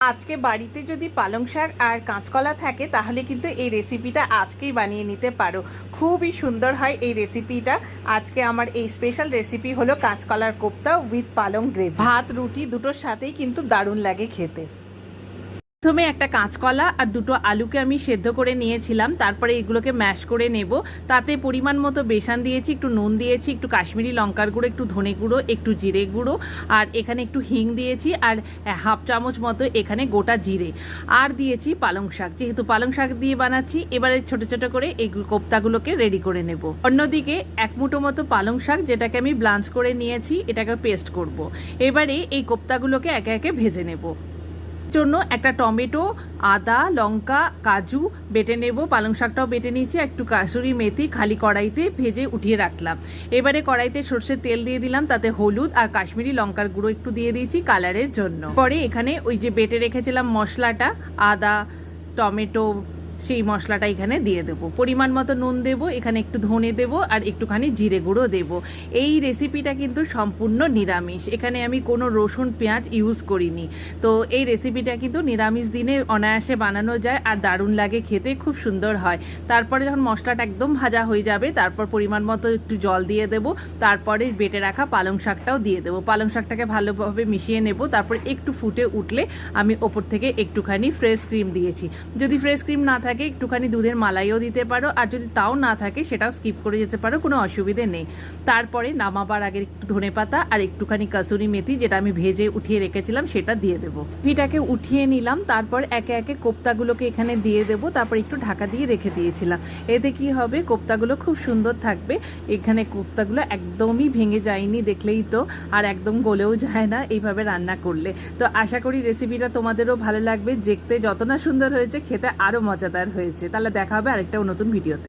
আজকে বাড়িতে যদি পালং শাক আর কাঁচকলা থাকে, তাহলে কিন্তু এই রেসিপিটা আজকেই বানিয়ে নিতে পারো। খুবই সুন্দর হয় এই রেসিপিটা আজকে আমার এই স্পেশাল রেসিপি হলো কাঁচকলার কোপ্তা উইথ পালং গ্রেভি ভাত, রুটি দুটোর সাথেই কিন্তু দারুণ লাগে খেতে। প্রথমে একটা কাঁচকলা আর দুটো আলুকে আমি সেদ্ধ করে নিয়েছিলাম, তারপরে এগুলোকে ম্যাশ করে নেব। তাতে পরিমাণ মতো বেসন দিয়েছি, একটু নুন দিয়েছি, একটু কাশ্মীরি লঙ্কার গুঁড়ো, একটু ধনে গুঁড়ো, একটু জিরে গুঁড়ো, আর এখানে একটু হিং দিয়েছি, আর হাফ চামচ মতো এখানে গোটা জিরে। আর দিয়েছি পালং শাক, যেহেতু পালং শাক দিয়ে বানাচ্ছি, এবারে ছোট ছোট করে এই কোপ্তাগুলোকে রেডি করে নেব। অন্যদিকে এক মুঠো মতো পালং শাক, যেটাকে আমি ব্লাঞ্চ করে নিয়েছি, এটাকে পেস্ট করব। এবারে এই কোপ্তাগুলোকে একে একে ভেজে নেব। জন্য একটা টমেটো, আদা, লঙ্কা, কাজু বেটে নেব। পালং শাকটাও বেটে নিয়েছি, একটু কাসুরি মেথি খালি কড়াইতে ভেজে উঠিয়ে রাখলাম। এবারে কড়াইতে সর্ষের তেল দিয়ে দিলাম, তাতে হলুদ আর কাশ্মীরি লঙ্কার গুঁড়ো একটু দিয়ে দিয়েছি কালারের জন্য। পরে এখানে ওই যে বেটে রেখেছিলাম মশলাটা, আদা, টমেটো সেই মশলাটা এখানে দিয়ে দেবো। পরিমাণ মতো নুন দেবো, এখানে একটু ধনে দেবো আর একটুখানি জিরে গুঁড়ো দেবো। এই রেসিপিটা কিন্তু সম্পূর্ণ নিরামিষ। এখানে আমি কোনো রসুন, পেঁয়াজ ইউজ করিনি। তো এই রেসিপিটা কিন্তু নিরামিষ দিনে অনায়াসে বানানো যায় আর দারুণ লাগে খেতে, খুব সুন্দর হয়। তারপরে যখন মশলাটা একদম ভাজা হয়ে যাবে, তারপর পরিমাণ মতো একটু জল দিয়ে দেবো। তারপরে বেটে রাখা পালং শাকটাও দিয়ে দেবো। পালং শাকটাকে ভালোভাবে মিশিয়ে নেব। তারপর একটু ফুটে উঠলে আমি ওপর থেকে একটুখানি ফ্রেশ ক্রিম দিয়েছি। যদি ফ্রেশ ক্রিম না থাকে একটুখানি দুধের মালাইও দিতে পারো, আর যদি তাও না থাকে সেটাও স্কিপ করে যেতে পারো, কোনো অসুবিধে নেই। তারপরে নামাবার আগে একটু ধনে পাতা আর একটুখানি কাসুরি মেথি, যেটা আমি ভেজে উঠিয়ে রেখেছিলাম, সেটা দিয়ে দেবো। ভিটাকে উঠিয়ে নিলাম, তারপর একে একে কোপ্তাগুলোকে এখানে দিয়ে দেবো, তারপর একটু ঢাকা দিয়ে রেখে দিয়েছিলাম। এতে কি হবে, কোপ্তাগুলো খুব সুন্দর থাকবে, এখানে কোপ্তাগুলো একদমই ভেঙে যায়নি দেখলেই তো, আর একদম গলেও যায় না এইভাবে রান্না করলে। তো আশা করি রেসিপিটা তোমাদেরও ভালো লাগবে, দেখতে যত না সুন্দর হয়েছে, খেতে আরও মজাদার হয়েছে। তাহলে দেখা হবে আরেকটা নতুন ভিডিওতে।